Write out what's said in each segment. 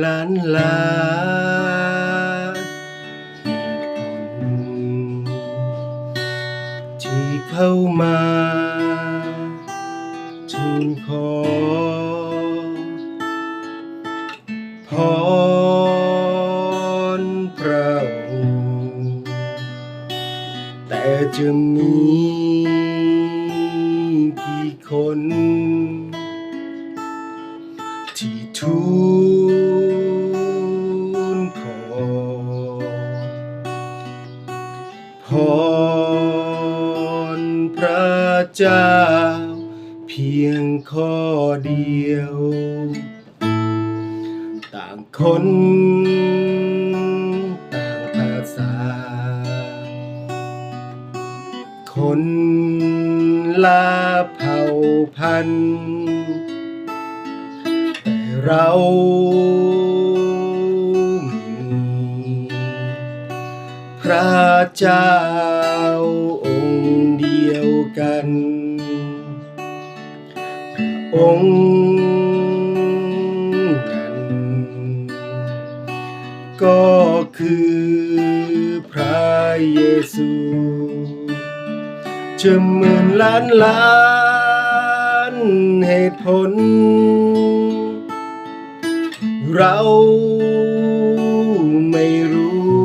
ล้านล้านที่เข้ามาทูลขอพรพระองค์แต่จะมีกี่คน ที่ทูล เจ้า เพียงข้อเดียว ต่างคนต่างภาษา คนละเผ่าพันธุ์แต่เรามีพระเจ้า องค์นั้นก็คือพระเยซูจะหมื่นล้านล้านเหตุผล เราไม่รู้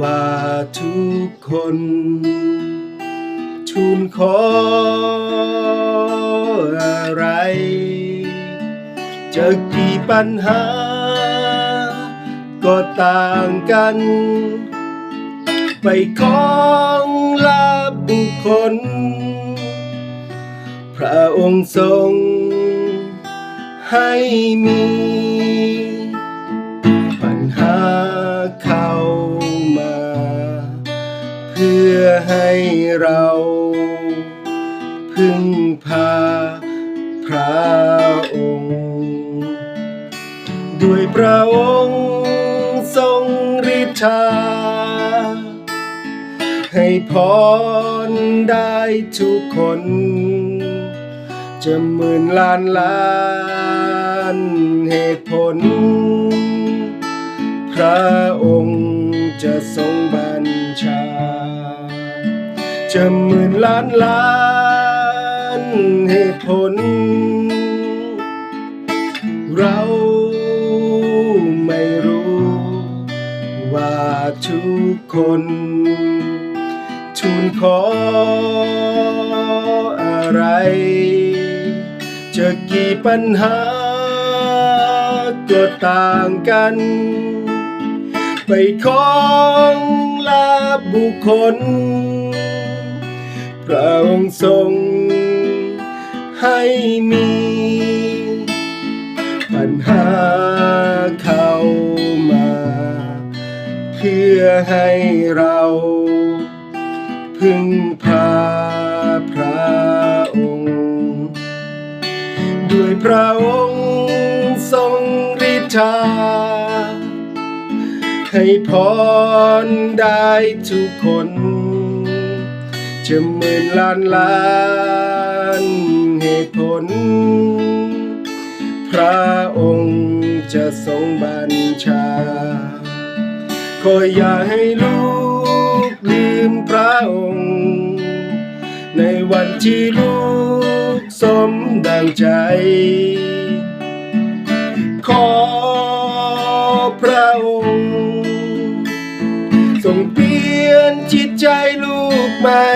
ว่าทุกคนทูลขอ กี่ปัญหา ก็ต่างกัน ไปของลาบุคคล พระองค์ทรงให้มี ปัญหาเข้ามา เพื่อให้เรา ฤทธาให้พรได้ทุกคน จะหมื่นล้านล้านเหตุผล พระองค์จะทรงบัญชา จะหมื่นล้านล้านเหตุผล ขออะไร จะกี่ปัญหาก็ต่างกัน ไปของลาบุคคล พระองค์ทรงให้มี ปัญหาเข้ามา เพื่อให้เรา พึ่งพาพระองค์ ด้วยพระองค์ทรงฤทธา ให้พรได้ทุกคน จะหมื่นล้านล้านเหตุผล พระองค์จะทรงบัญชาขออย่าให้ลูกลื พระองค์ ในวันที่ลูกสมดังใจ ขอพระองค์ ทรงเปลี่ยนจิตใจลูกใหม่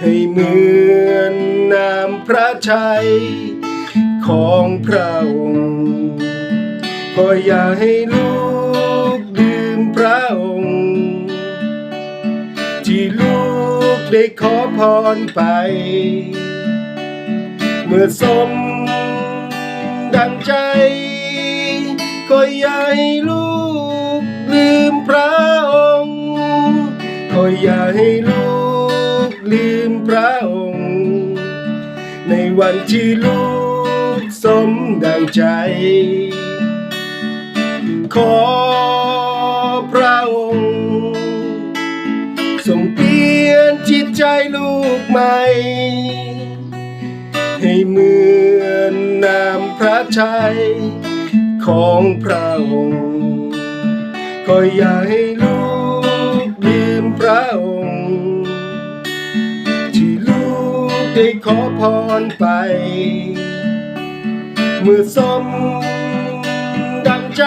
ให้เหมือนน้ำพระทัยของพระองค์ ก็อย่าให้ลูก ได้ขอพรไป เมื่อสมดังใจก็อย่าให้ลูกลืมพระองค์ก็อย่าให้ลูกลืมพระองค์ ในวันที่ลูกสมดังใจ ขอ ใหม่ ให้เหมือนนามพระชัยของพระองค์ ก็อย่าให้ลูกลืมพระองค์ ที่ลูกได้ขอพรไป เมื่อสมดังใจ